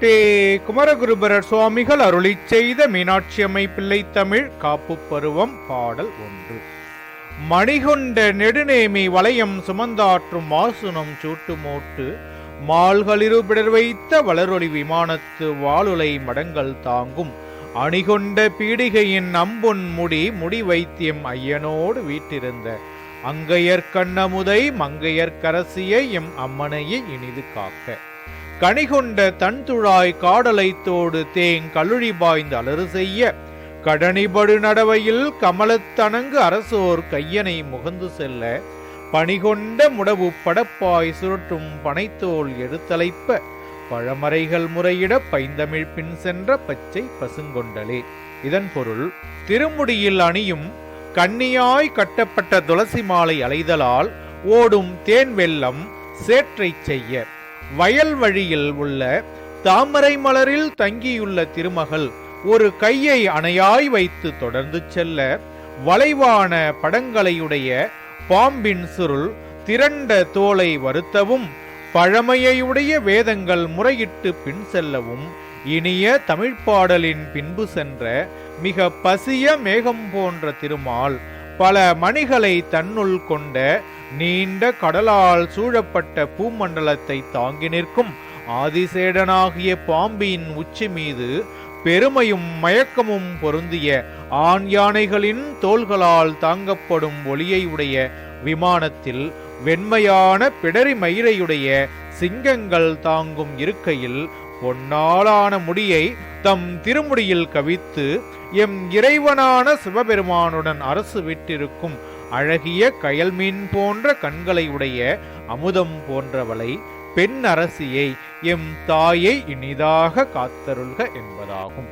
ஸ்ரீ குமரகுருபரர் சுவாமிகள் அருளி செய்த மீனாட்சியம்மை பிள்ளை தமிழ் காப்பு பருவம் பாடல் ஒன்று. மணிகொண்ட நெடுநேமி வளையம் சுமந்தாற்றும் மாசுனம் சூட்டு மூட்டு மால்களிரு பிடர் வைத்த வளரொளி விமானத்து வாளுலை மடங்கள் தாங்கும். அணிகொண்ட பீடிகையின் அம்பொன் முடி முடி வைத்தியம் ஐயனோடு வீட்டிருந்த அங்கையர் கண்ணமுதை மங்கையர் கரசியை எம் அம்மனையை இனிது காக்க. கனிகொண்ட தன்துழாய் காடலைத்தோடு தேங் கழுழி பாய்ந்து அலறு செய்ய. கடனிபடு நடவையில் கமலத்தனங்கு அரசோர் கையனை முகந்து செல்ல. பணிகொண்ட முடவு படப்பாய் சுருட்டும் பனைத்தோல் எடுத்தலைப்ப. பழமறைகள் முறையிட பைந்தமிழ் பின் சென்ற பச்சை பசுங்கொண்டலே. இதன் பொருள் திருமுடியில் அணியும் கன்னியாய் கட்டப்பட்ட துளசி மாலை அலைதலால் ஓடும் தேன் வெள்ளம் சேற்றைச் செய்ய. வயல் வழியில் உள்ள தாமரை மலரில் தங்கியுள்ள திருமகள் ஒரு கையை அணையாய் வைத்து தொடர்ந்து செல்ல வளைவான படங்களையுடைய பாம்பின் சுருள் திரண்ட தோலை வருத்தவும் பழமையுடைய வேதங்கள் முறையிட்டு பின் செல்லவும் இனிய தமிழ்ப்பாடலின் பின்பு சென்ற மிக பசிய மேகம் போன்ற திருமால் பல மணிகளை தன்னுள் கொண்ட நீண்ட கடலால் சூழப்பட்ட பூமண்டலத்தை தாங்கி நிற்கும். ஆதிசேடனாகிய பாம்பின் உச்சி மீது பெருமையும் மயக்கமும் பொருந்திய ஆண் யானைகளின் தோள்களால் தாங்கப்படும் ஒளியை உடைய விமானத்தில் வெண்மையான பிடரி மயிரையுடைய சிங்கங்கள் தாங்கும் இருக்கையில் பொன்னாலான முடியை தம் திருமுடியில் கவித்து எம் இறைவனான சிவபெருமானுடன் அரசு விட்டிருக்கும் அழகிய கயல்மீன் போன்ற கண்களை உடைய அமுதம் போன்றவளை பெண் அரசியை எம் தாயை இனிதாக காத்தருள்க என்பதாகும்.